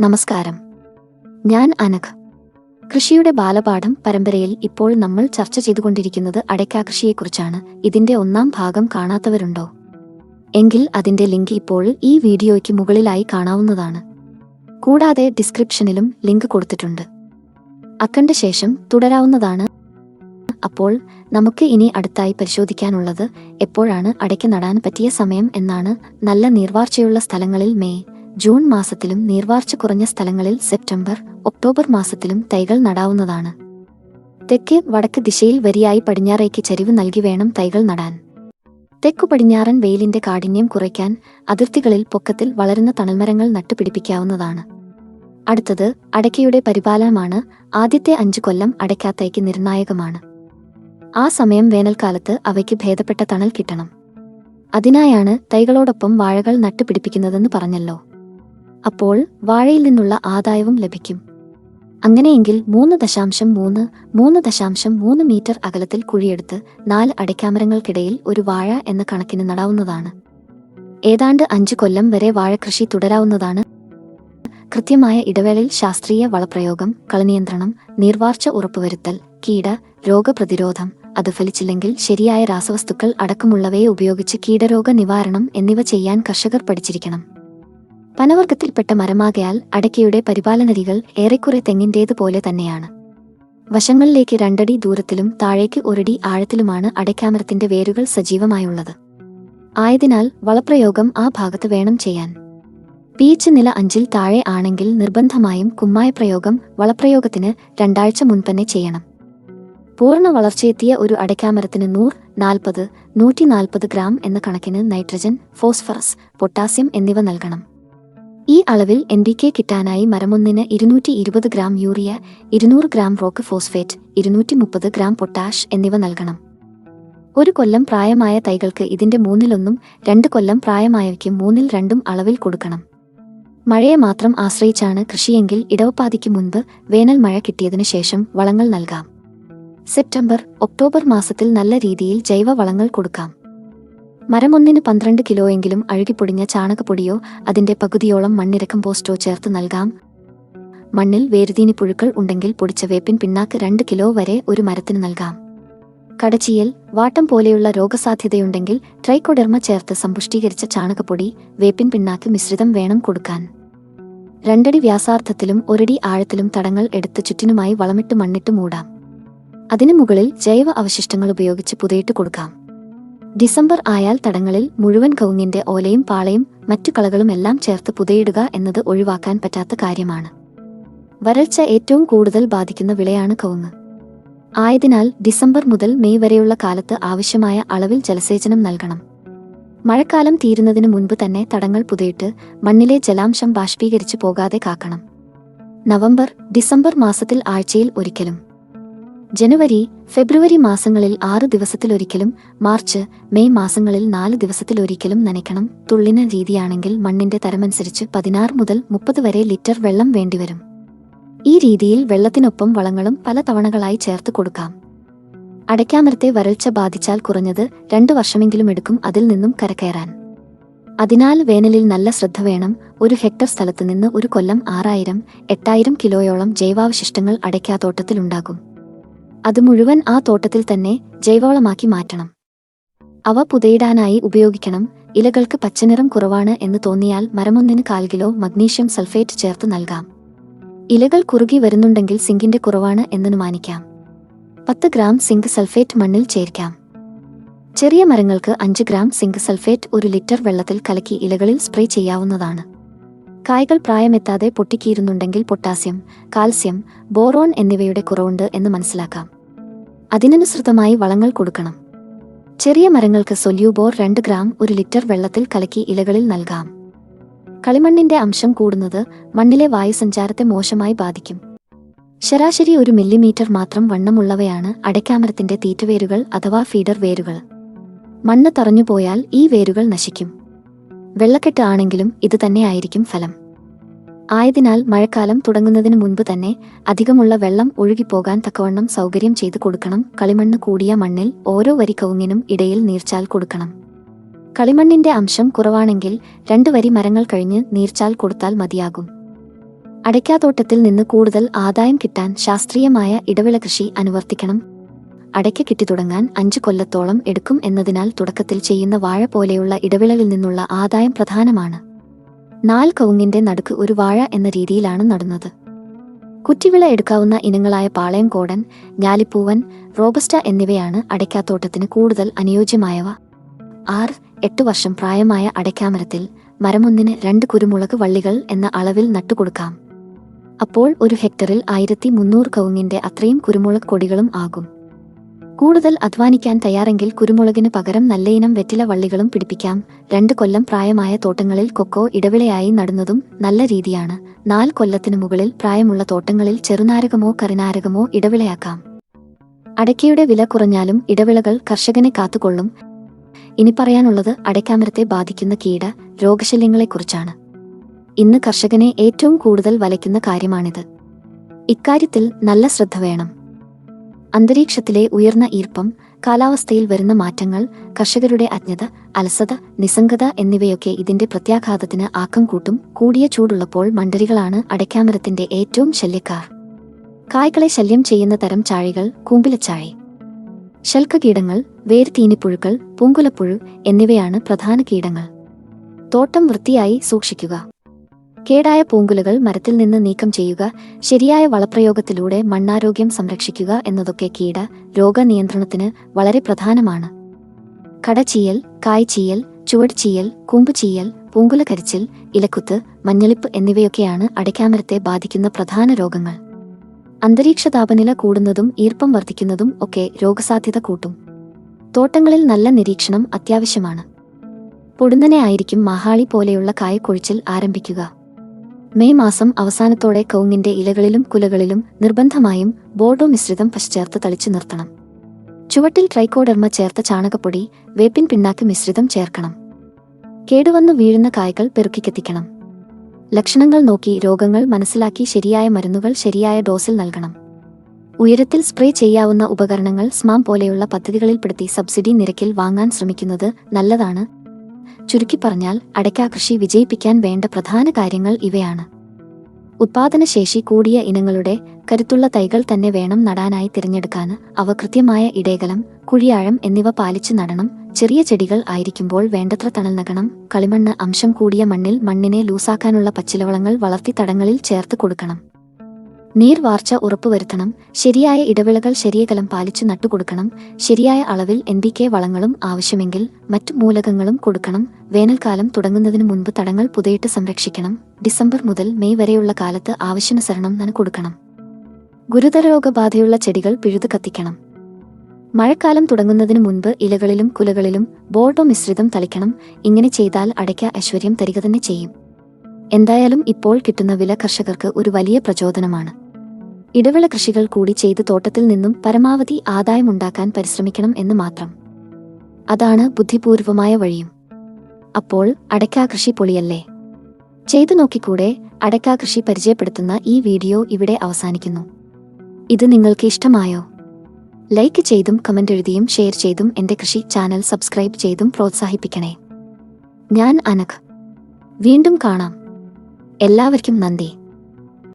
നമസ്കാരം. ഞാൻ അനഘ്. കൃഷിയുടെ ബാലപാഠം പരമ്പരയിൽ ഇപ്പോൾ നമ്മൾ ചർച്ച ചെയ്തുകൊണ്ടിരിക്കുന്നത് അടയ്ക്കാ കൃഷിയെക്കുറിച്ചാണ്. ഇതിന്റെ ഒന്നാം ഭാഗം കാണാത്തവരുണ്ടോ? എങ്കിൽ അതിന്റെ ലിങ്ക് ഇപ്പോൾ ഈ വീഡിയോയ്ക്ക് മുകളിലായി കാണാവുന്നതാണ്. കൂടാതെ ഡിസ്ക്രിപ്ഷനിലും ലിങ്ക് കൊടുത്തിട്ടുണ്ട്. അക്കണ്ട ശേഷം തുടരാവുന്നതാണ്. അപ്പോൾ നമുക്ക് ഇനി അടുത്തായി പരിശോധിക്കാനുള്ളത് എപ്പോഴാണ് അടയ്ക്ക് നടാൻ പറ്റിയ സമയം എന്നാണ് നല്ല നീർവാർച്ചയുള്ള സ്ഥലങ്ങളിൽ മെയ് ജൂൺ മാസത്തിലും നീർവാർച്ച കുറഞ്ഞ സ്ഥലങ്ങളിൽ സെപ്റ്റംബർ ഒക്ടോബർ മാസത്തിലും തൈകൾ നടാവുന്നതാണ്. തെക്ക് വടക്ക് ദിശയിൽ വരിയായി പടിഞ്ഞാറേക്ക് ചരിവ് നൽകി വേണം തൈകൾ നടാൻ. തെക്കു പടിഞ്ഞാറൻ വെയിലിന്റെ കാഠിന്യം കുറയ്ക്കാൻ അതിർത്തികളിൽ പൊക്കത്തിൽ വളരുന്ന തണൽമരങ്ങൾ നട്ടുപിടിപ്പിക്കാവുന്നതാണ്. അടുത്തത് അടയ്ക്കയുടെ പരിപാലനമാണ്. ആദ്യത്തെ അഞ്ചു കൊല്ലം അടയ്ക്കാത്തയ്ക്ക് നിർണായകമാണ്. ആ സമയം വേനൽക്കാലത്ത് അവയ്ക്ക് ഭേദപ്പെട്ട തണൽ കിട്ടണം. അതിനായാണ് തൈകളോടൊപ്പം വാഴകൾ നട്ടുപിടിപ്പിക്കുന്നതെന്ന് പറഞ്ഞല്ലോ. അപ്പോൾ വാഴയിൽ നിന്നുള്ള ആദായവും ലഭിക്കും. അങ്ങനെയെങ്കിൽ മൂന്ന് ദശാംശം മൂന്ന് മൂന്ന് ദശാംശം മൂന്ന് മീറ്റർ അകലത്തിൽ കുഴിയെടുത്ത് നാല് അടയ്ക്കാമരങ്ങൾക്കിടയിൽ ഒരു വാഴ എന്ന കണക്കിന് നടാവുന്നതാണ്. ഏതാണ്ട് അഞ്ചു കൊല്ലം വരെ വാഴകൃഷി തുടരാവുന്നതാണ്. കൃത്യമായ ഇടവേളയിൽ ശാസ്ത്രീയ വളപ്രയോഗം കളനിയന്ത്രണം നീർവാർച്ച ഉറപ്പുവരുത്തൽ കീട രോഗപ്രതിരോധം അത് ഫലിച്ചില്ലെങ്കിൽ ശരിയായ രാസവസ്തുക്കൾ അടക്കമുള്ളവയെ ഉപയോഗിച്ച് കീടരോഗ നിവാരണം എന്നിവ ചെയ്യാൻ കർഷകർ പഠിച്ചിരിക്കണം. പനവർഗത്തിൽപ്പെട്ട മരമാകയാൽ അടക്കയുടെ പരിപാലനരികൾ ഏറെക്കുറെ തെങ്ങിന്റേതുപോലെ തന്നെയാണ്. വശങ്ങളിലേക്ക് രണ്ടടി ദൂരത്തിലും താഴേക്ക് ഒരടി ആഴത്തിലുമാണ് അടയ്ക്കാമരത്തിന്റെ വേരുകൾ സജീവമായുള്ളത്. ആയതിനാൽ വളപ്രയോഗം ആ ഭാഗത്ത് വേണം ചെയ്യാൻ. പീച്ച് നില അഞ്ചിൽ താഴെ ആണെങ്കിൽ നിർബന്ധമായും കുമ്മായ പ്രയോഗം വളപ്രയോഗത്തിന് രണ്ടാഴ്ച മുൻപന്നെ ചെയ്യണം. പൂർണ വളർച്ചയെത്തിയ ഒരു അടയ്ക്കാമരത്തിന് നൂറ് നാൽപ്പത് നൂറ്റി നാൽപ്പത് ഗ്രാം എന്ന കണക്കിന് നൈട്രജൻ ഫോസ്ഫറസ് പൊട്ടാസ്യം എന്നിവ നൽകണം. ഈ അളവിൽ എൻ ഡി കെ കിട്ടാനായി മരമൊന്നിന് ഇരുന്നൂറ്റി ഇരുപത് ഗ്രാം യൂറിയ ഇരുന്നൂറ് ഗ്രാം റോക്ക് ഫോസ്ഫേറ്റ് ഇരുന്നൂറ്റി മുപ്പത് ഗ്രാം പൊട്ടാഷ് എന്നിവ നൽകണം. ഒരു കൊല്ലം പ്രായമായ തൈകൾക്ക് ഇതിന്റെ മൂന്നിലൊന്നും രണ്ട് കൊല്ലം പ്രായമായവയ്ക്ക് മൂന്നിൽ രണ്ടും അളവിൽ കൊടുക്കണം. മഴയെ മാത്രം ആശ്രയിച്ചാണ് കൃഷിയെങ്കിൽ ഇടവപ്പാതിക്ക് മുൻപ് വേനൽ മഴ കിട്ടിയതിനു ശേഷം വളങ്ങൾ നൽകാം. സെപ്റ്റംബർ ഒക്ടോബർ മാസത്തിൽ നല്ല രീതിയിൽ ജൈവ വളങ്ങൾ കൊടുക്കാം. മരമൊന്നിന് പന്ത്രണ്ട് കിലോയെങ്കിലും അഴുകിപ്പൊടിഞ്ഞ ചാണകപ്പൊടിയോ അതിന്റെ പകുതിയോളം മണ്ണിരക്കം പോസ്റ്റോ ചേർത്ത് നൽകാം. മണ്ണിൽ വേരുതീനി പുഴുക്കൾ ഉണ്ടെങ്കിൽ പൊടിച്ച വേപ്പിൻ പിണ്ണാക്ക് രണ്ട് കിലോ വരെ ഒരു മരത്തിന് നൽകാം. കടച്ചിയൽ വാട്ടം പോലെയുള്ള രോഗസാധ്യതയുണ്ടെങ്കിൽ ട്രൈക്കോഡെർമ ചേർത്ത് സമ്പുഷ്ടീകരിച്ച ചാണകപ്പൊടി വേപ്പിൻ പിണ്ണാക്ക് മിശ്രിതം വേണം കൊടുക്കാൻ. രണ്ടടി വ്യാസാർത്ഥത്തിലും ഒരടി ആഴത്തിലും തടങ്ങൾ എടുത്ത് ചുറ്റിനുമായി വളമിട്ട് മണ്ണിട്ട് മൂടാം. അതിനു മുകളിൽ ജൈവ അവശിഷ്ടങ്ങൾ ഉപയോഗിച്ച് പുതയിട്ട് കൊടുക്കാം. ഡിസംബർ ആയാൽ തടങ്ങളിൽ മുഴുവൻ കവുങ്ങിന്റെ ഓലയും പാളയും മറ്റു കളകളും എല്ലാം ചേർത്ത് പുതയിടുക എന്നത് ഒഴിവാക്കാൻ പറ്റാത്ത കാര്യമാണ്. വരൾച്ച ഏറ്റവും കൂടുതൽ ബാധിക്കുന്ന വിളയാണ് കവുങ്ങ്. ആയതിനാൽ ഡിസംബർ മുതൽ മെയ് വരെയുള്ള കാലത്ത് ആവശ്യമായ അളവിൽ ജലസേചനം നൽകണം. മഴക്കാലം തീരുന്നതിന് മുൻപ് തന്നെ തടങ്ങൾ പുതയിട്ട് മണ്ണിലെ ജലാംശം ബാഷ്പീകരിച്ചു പോകാതെ കാക്കണം. നവംബർ ഡിസംബർ മാസത്തിൽ ആഴ്ചയിൽ ഒരിക്കലും. ജനുവരി ഫെബ്രുവരി മാസങ്ങളിൽ ആറ് ദിവസത്തിലൊരിക്കലും മാർച്ച് മെയ് മാസങ്ങളിൽ നാല് ദിവസത്തിലൊരിക്കലും നനയ്ക്കണം. തുള്ളിന രീതിയാണെങ്കിൽ മണ്ണിന്റെ തരമനുസരിച്ച് പതിനാറ് മുതൽ മുപ്പത് വരെ ലിറ്റർ വെള്ളം വേണ്ടിവരും. ഈ രീതിയിൽ വെള്ളത്തിനൊപ്പം വളങ്ങളും പല തവണകളായി ചേർത്ത് കൊടുക്കാം. അടയ്ക്കാമരത്തെ വരൾച്ച ബാധിച്ചാൽ കുറഞ്ഞത് രണ്ടു വർഷമെങ്കിലും എടുക്കും അതിൽ നിന്നും കരകയറാൻ. അതിനാൽ വേനലിൽ നല്ല ശ്രദ്ധ വേണം. ഒരു ഹെക്ടർ സ്ഥലത്ത് നിന്ന് ഒരു കൊല്ലം ആറായിരം എട്ടായിരം കിലോയോളം ജൈവാവശിഷ്ടങ്ങൾ അടയ്ക്കാത്തോട്ടത്തിലുണ്ടാകും അത് മുഴുവൻ ആ തോട്ടത്തിൽ തന്നെ ജൈവവളമാക്കി മാറ്റണം. അവ പുതയിടാനായി ഉപയോഗിക്കണം. ഇലകൾക്ക് പച്ചനിറം കുറവാണ് എന്ന് തോന്നിയാൽ മരമൊന്നിന് കാൽ കിലോ മഗ്നീഷ്യം സൾഫേറ്റ് ചേർത്ത് നൽകാം. ഇലകൾ കുറുകി വരുന്നുണ്ടെങ്കിൽ സിങ്കിന്റെ കുറവാണ് എന്നനുമാനിക്കാം പത്ത് ഗ്രാം സിങ്ക് സൾഫേറ്റ് മണ്ണിൽ ചേർക്കാം. ചെറിയ മരങ്ങൾക്ക് അഞ്ച് ഗ്രാം സിങ്ക് സൾഫേറ്റ് ഒരു ലിറ്റർ വെള്ളത്തിൽ കലക്കി ഇലകളിൽ സ്പ്രേ ചെയ്യാവുന്നതാണ്. കായ്കൾ പ്രായമെത്താതെ പൊട്ടിക്കീരുന്നുണ്ടെങ്കിൽ പൊട്ടാസ്യം കാൽസ്യം ബോറോൺ എന്നിവയുടെ കുറവുണ്ട് എന്ന് മനസ്സിലാക്കാം. അതിനനുസൃതമായി വളങ്ങൾ കൊടുക്കണം. ചെറിയ മരങ്ങൾക്ക് സൊല്യൂബോർ രണ്ട് ഗ്രാം ഒരു ലിറ്റർ വെള്ളത്തിൽ കലക്കി ഇലകളിൽ നൽകാം. കളിമണ്ണിന്റെ അംശം കൂടുന്നത് മണ്ണിലെ വായുസഞ്ചാരത്തെ മോശമായി ബാധിക്കും. ശരാശരി ഒരു മില്ലിമീറ്റർ മാത്രം വണ്ണമുള്ളവയാണ് അടയ്ക്കാമരത്തിന്റെ തീറ്റവേരുകൾ അഥവാ ഫീഡർ വേരുകൾ. മണ്ണ് തറഞ്ഞുപോയാൽ ഈ വേരുകൾ നശിക്കും. വെള്ളക്കെട്ട് ആണെങ്കിലും ഇത് തന്നെയായിരിക്കും ഫലം. ആയതിനാൽ മഴക്കാലം തുടങ്ങുന്നതിന് മുൻപ് തന്നെ അധികമുള്ള വെള്ളം ഒഴുകിപ്പോകാൻ തക്കവണ്ണം സൗകര്യം ചെയ്തു കൊടുക്കണം. കളിമണ്ണ് കൂടിയ മണ്ണിൽ ഓരോ വരി കവുങ്ങിനും ഇടയിൽ നീർച്ചാൽ കൊടുക്കണം. കളിമണ്ണിന്റെ അംശം കുറവാണെങ്കിൽ രണ്ടു വരി മരങ്ങൾ കഴിഞ്ഞ് നീർച്ചാൽ കൊടുത്താൽ മതിയാകും. അടയ്ക്കാത്തോട്ടത്തിൽ നിന്ന് കൂടുതൽ ആദായം കിട്ടാൻ ശാസ്ത്രീയമായ ഇടവിള കൃഷി അനുവർത്തിക്കണം. അടയ്ക്ക കിട്ടിത്തുടങ്ങാൻ അഞ്ചു കൊല്ലത്തോളം എടുക്കും എന്നതിനാൽ തുടക്കത്തിൽ ചെയ്യുന്ന വാഴ പോലെയുള്ള ഇടവിളകളിൽ നിന്നുള്ള ആദായം പ്രധാനമാണ്. നാല് കവുങ്ങിന്റെ നടുക്ക് ഒരു വാഴ എന്ന രീതിയിലാണ് നടുന്നത്. കുറ്റിവിള എടുക്കാവുന്ന ഇനങ്ങളായ പാളയം കോടൻ ഞാലിപ്പൂവൻ റോബസ്റ്റ എന്നിവയാണ് അടയ്ക്കാത്തോട്ടത്തിന് കൂടുതൽ അനുയോജ്യമായവ. ആറ് എട്ട് വർഷം പ്രായമായ അടയ്ക്കാമരത്തിൽ മരമൊന്നിന് രണ്ട് കുരുമുളക് വള്ളികൾ എന്ന അളവിൽ നട്ടുകൊടുക്കാം. അപ്പോൾ ഒരു ഹെക്ടറിൽ ആയിരത്തി മുന്നൂറ് കവുങ്ങിന്റെ അത്രയും കുരുമുളക് കൊടികളും ആകും. കൂടുതൽ അധ്വാനിക്കാൻ തയ്യാറെങ്കിൽ കുരുമുളകിന് പകരം നല്ലയിനം വെറ്റില വള്ളികളും പിടിപ്പിക്കാം. രണ്ട് കൊല്ലം പ്രായമായ തോട്ടങ്ങളിൽ കൊക്കോ ഇടവിളയായി നടുന്നതും നല്ല രീതിയാണ്. നാല് കൊല്ലത്തിനു മുകളിൽ പ്രായമുള്ള തോട്ടങ്ങളിൽ ചെറുനാരകമോ കറിനാരകമോ ഇടവിളയാക്കാം. അടയ്ക്കയുടെ വില കുറഞ്ഞാലും ഇടവിളകൾ കർഷകനെ കാത്തുകൊള്ളും. ഇനി പറയാനുള്ളത് അടയ്ക്കാമരത്തെ ബാധിക്കുന്ന കീട രോഗശല്യങ്ങളെക്കുറിച്ചാണ്. ഇന്ന് കർഷകനെ ഏറ്റവും കൂടുതൽ വലയ്ക്കുന്ന കാര്യമാണിത്. ഇക്കാര്യത്തിൽ നല്ല ശ്രദ്ധ വേണം. അന്തരീക്ഷത്തിലെ ഉയർന്ന ഈർപ്പം കാലാവസ്ഥയിൽ വരുന്ന മാറ്റങ്ങൾ കർഷകരുടെ അജ്ഞത അലസത നിസ്സംഗത എന്നിവയൊക്കെ ഇതിന്റെ പ്രത്യാഘാതത്തിന് ആക്കം കൂട്ടും കൂടിയ ചൂടുള്ളപ്പോൾ മണ്ടരികളാണ് അടയ്ക്കാമരത്തിന്റെ ഏറ്റവും ശല്യക്കാർ. കായ്കളെ ശല്യം ചെയ്യുന്ന തരം ചാഴികൾ കൂമ്പിലച്ചാഴി. ശൽക്കകീടങ്ങൾ വേർതീനിപ്പുഴുക്കൾ പൂങ്കുലപ്പുഴു എന്നിവയാണ് പ്രധാന കീടങ്ങൾ. തോട്ടം വൃത്തിയായി സൂക്ഷിക്കുക. കേടായ പൂങ്കുലകൾ മരത്തിൽ നിന്ന് നീക്കം ചെയ്യുക ശരിയായ വളപ്രയോഗത്തിലൂടെ മണ്ണാരോഗ്യം സംരക്ഷിക്കുക എന്നതൊക്കെ കീട രോഗനിയന്ത്രണത്തിന് വളരെ പ്രധാനമാണ്. കടച്ചീയൽ കായ്ചീയൽ ചുവട്ചീയൽ കൂമ്പുചീയൽ പൂങ്കുല കരിച്ചിൽ ഇലക്കുത്ത് മഞ്ഞളിപ്പ് എന്നിവയൊക്കെയാണ് അടയ്ക്കാമരത്തെ ബാധിക്കുന്ന പ്രധാന രോഗങ്ങൾ. അന്തരീക്ഷ താപനില കൂടുന്നതും ഈർപ്പം വർദ്ധിക്കുന്നതും ഒക്കെ രോഗസാധ്യത കൂട്ടും. തോട്ടങ്ങളിൽ നല്ല നിരീക്ഷണം അത്യാവശ്യമാണ്. പൊടുന്നനെ ആയിരിക്കും മഹാളി പോലെയുള്ള കായക്കൊഴിച്ചിൽ ആരംഭിക്കുക. മെയ് മാസം അവസാനത്തോടെ കൗങ്ങിന്റെ ഇലകളിലും കുലകളിലും നിർബന്ധമായും ബോർഡോ മിശ്രിതം പശ്ചേർത്ത് തളിച്ചു നിർത്തണം. ചുവട്ടിൽ ട്രൈക്കോഡെർമ ചേർത്ത ചാണകപ്പൊടി വേപ്പിൻ പിണ്ണാക്ക് മിശ്രിതം ചേർക്കണം. കേടുവന്നു വീഴുന്ന കായ്കൾ പെറുക്കിക്കെത്തിക്കണം. ലക്ഷണങ്ങൾ നോക്കി രോഗങ്ങൾ മനസ്സിലാക്കി ശരിയായ മരുന്നുകൾ ശരിയായ ഡോസിൽ നൽകണം. ഉയരത്തിൽ സ്പ്രേ ചെയ്യാവുന്ന ഉപകരണങ്ങൾ സ്മാം പോലെയുള്ള പദ്ധതികളിൽപ്പെടുത്തി സബ്സിഡി നിരക്കിൽ വാങ്ങാൻ ശ്രമിക്കുന്നത് നല്ലതാണ് ചുരുക്കി പറഞ്ഞാൽ അടയ്ക്കാ കൃഷി വിജയിപ്പിക്കാൻ വേണ്ട പ്രധാന കാര്യങ്ങൾ ഇവയാണ്. ഉത്പാദനശേഷി കൂടിയ ഇനങ്ങളുടെ കരുത്തുള്ള തൈകൾ തന്നെ വേണം നടാനായി തിരഞ്ഞെടുക്കാൻ. അവ കൃത്യമായ ഇടേകലം കുഴിയാഴം എന്നിവ പാലിച്ചു നടണം. ചെറിയ ചെടികൾ ആയിരിക്കുമ്പോൾ വേണ്ടത്ര തണൽ നകണം കളിമണ്ണ് അംശം കൂടിയ മണ്ണിൽ മണ്ണിനെ ലൂസാക്കാനുള്ള പച്ചിലവളങ്ങൾ വളർത്തി തടങ്ങളിൽ ചേർത്ത് കൊടുക്കണം. നീർവാർച്ച ഉറപ്പുവരുത്തണം. ശരിയായ ഇടവിളകൾ ശരിയകലം പാലിച്ചു നട്ടുകൊടുക്കണം. ശരിയായ അളവിൽ എൻ ബി കെ വളങ്ങളും ആവശ്യമെങ്കിൽ മറ്റു മൂലകങ്ങളും കൊടുക്കണം. വേനൽക്കാലം തുടങ്ങുന്നതിന് മുൻപ് തടങ്ങൾ പുതയിട്ട് സംരക്ഷിക്കണം. ഡിസംബർ മുതൽ മെയ് വരെയുള്ള കാലത്ത് ആവശ്യാനുസരണം നന കൊടുക്കണം. ഗുരുതര രോഗബാധയുള്ള ചെടികൾ പിഴുതു കത്തിക്കണം. മഴക്കാലം തുടങ്ങുന്നതിന് മുൻപ് ഇലകളിലും കുലകളിലും ബോർഡോ മിശ്രിതം തളിക്കണം. ഇങ്ങനെ ചെയ്താൽ അടയ്ക്ക ഐശ്വര്യം തരിക തന്നെ ചെയ്യും. എന്തായാലും ഇപ്പോൾ കിട്ടുന്ന വില കർഷകർക്ക് ഒരു വലിയ പ്രചോദനമാണ്. ഇടവിള കൃഷികൾ കൂടി ചെയ്ത് തോട്ടത്തിൽ നിന്നും പരമാവധി ആദായമുണ്ടാക്കാൻ പരിശ്രമിക്കണം എന്ന് മാത്രം. അതാണ് ബുദ്ധിപൂർവമായ വഴിയും. അപ്പോൾ അടയ്ക്കാ കൃഷി പൊളിയല്ലേ? ചെയ്തു നോക്കിക്കൂടെ അടയ്ക്കാ കൃഷി പരിചയപ്പെടുത്തുന്ന ഈ വീഡിയോ ഇവിടെ അവസാനിക്കുന്നു. ഇത് നിങ്ങൾക്ക് ഇഷ്ടമായോ? ലൈക്ക് ചെയ്തും കമന്റ് എഴുതിയും ഷെയർ ചെയ്തും എന്റെ കൃഷി ചാനൽ സബ്സ്ക്രൈബ് ചെയ്തും പ്രോത്സാഹിപ്പിക്കണേ. ഞാൻ അനഘ്. വീണ്ടും കാണാം. എല്ലാവർക്കും നന്ദി.